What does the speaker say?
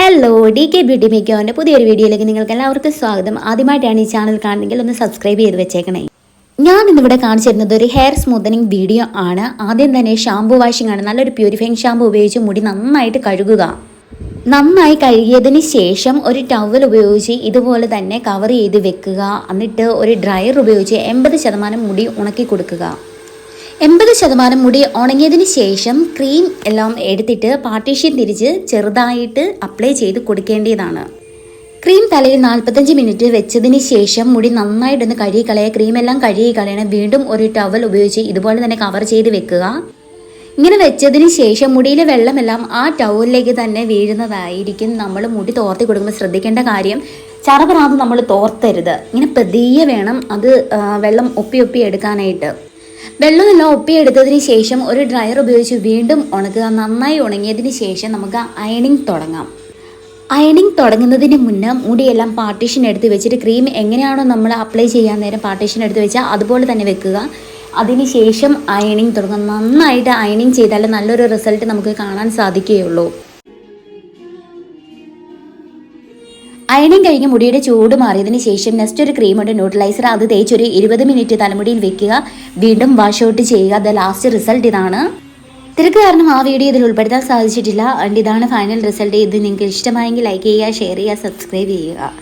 Hello D K beauty മേക്കോന്റെ പുതിയൊരു വീഡിയോയിലേക്ക് നിങ്ങൾക്ക് എല്ലാവർക്കും സ്വാഗതം. ആദ്യമായിട്ടാണ് ഈ ചാനൽ കാണുന്നെങ്കിൽ ഒന്ന് സബ്സ്ക്രൈബ് ചെയ്ത് വെച്ചേക്കണേ. ഞാൻ ഇന്നിവിടെ കാണിച്ചിരുന്നത് ഒരു ഹെയർ സ്മൂത്തനിങ് വീഡിയോ ആണ്. ആദ്യം തന്നെ ഷാമ്പു വാഷിംഗ് ആണ്. നല്ലൊരു പ്യൂരിഫൈങ് ഷാമ്പു ഉപയോഗിച്ച് മുടി നന്നായിട്ട് കഴുകുക. നന്നായി കഴുകിയതിന് ശേഷം ഒരു ടവൽ ഉപയോഗിച്ച് ഇതുപോലെ തന്നെ കവർ ചെയ്ത് വെക്കുക. എന്നിട്ട് ഒരു ഡ്രയർ ഉപയോഗിച്ച് എൺപത് ശതമാനം മുടി ഉണക്കി കൊടുക്കുക. എൺപത് ശതമാനം മുടി ഉണങ്ങിയതിന് ശേഷം ക്രീം എല്ലാം എടുത്തിട്ട് പാർട്ടീഷ്യൻ തിരിച്ച് ചെറുതായിട്ട് അപ്ലൈ ചെയ്ത് കൊടുക്കേണ്ടതാണ്. ക്രീം തലയിൽ നാൽപ്പത്തഞ്ച് മിനിറ്റ് വെച്ചതിന് ശേഷം മുടി നന്നായിട്ടൊന്ന് കഴുകി കളയുക ക്രീം എല്ലാം കഴുകി കളയണം വീണ്ടും ഒരു ടവൽ ഉപയോഗിച്ച് ഇതുപോലെ തന്നെ കവർ ചെയ്ത് വെക്കുക. ഇങ്ങനെ വെച്ചതിന് ശേഷം മുടിയിലെ വെള്ളമെല്ലാം ആ ടവലിലേക്ക് തന്നെ വീഴുന്നതായിരിക്കും നമ്മൾ മുടി തോർത്തി കൊടുക്കുമ്പോൾ ശ്രദ്ധിക്കേണ്ട കാര്യം. ചറപറാതെ നമ്മൾ തോർത്തരുത്. ഇങ്ങനെ പതിയെ വേണം അത് വെള്ളം ഒപ്പി ഒപ്പി എടുക്കാനായിട്ട്. വെള്ളമെല്ലാം ഒപ്പിയെടുത്തതിന് ശേഷം ഒരു ഡ്രയർ ഉപയോഗിച്ച് വീണ്ടും ഉണക്കുക. നന്നായി ഉണങ്ങിയതിന് ശേഷം നമുക്ക് അയണിങ് തുടങ്ങാം. അയണിങ് തുടങ്ങുന്നതിന് മുന്നേ മുടിയെല്ലാം പാർട്ടീഷൻ എടുത്ത് വെച്ചിട്ട് ക്രീം എങ്ങനെയാണോ നമ്മൾ അപ്ലൈ ചെയ്യാൻ നേരം പാർട്ടീഷൻ എടുത്ത് വെച്ചാൽ അതുപോലെ തന്നെ വെക്കുക. അതിന് ശേഷം അയണിങ് തുടങ്ങും. നന്നായിട്ട് അയണിങ് ചെയ്താൽ നല്ലൊരു റിസൾട്ട് നമുക്ക് കാണാൻ സാധിക്കുകയുള്ളൂ. അയണിങ് കഴിഞ്ഞ് മുടിയുടെ ചൂട് മാറിയതിന് ശേഷം നെക്സ്റ്റ് ഒരു ക്രീമുണ്ട് ന്യൂട്രലൈസർ അത് തേച്ചൊരു ഇരുപത് മിനിറ്റ് തലമുടിയിൽ വെക്കുക. വീണ്ടും വാഷ് ഔട്ട് ചെയ്യുക. ദ ലാസ്റ്റ് റിസൾട്ട് ഇതാണ്. തിരക്ക് കാരണം ആ വീഡിയോ ഇതിൽ ഉൾപ്പെടുത്താൻ സാധിച്ചിട്ടില്ല. ആൻഡ് ഇതാണ് ഫൈനൽ റിസൾട്ട് ഇത് നിങ്ങൾക്ക് ഇഷ്ടമായെങ്കിൽ ലൈക്ക് ചെയ്യുക ഷെയർ ചെയ്യുക സബ്സ്ക്രൈബ് ചെയ്യുക.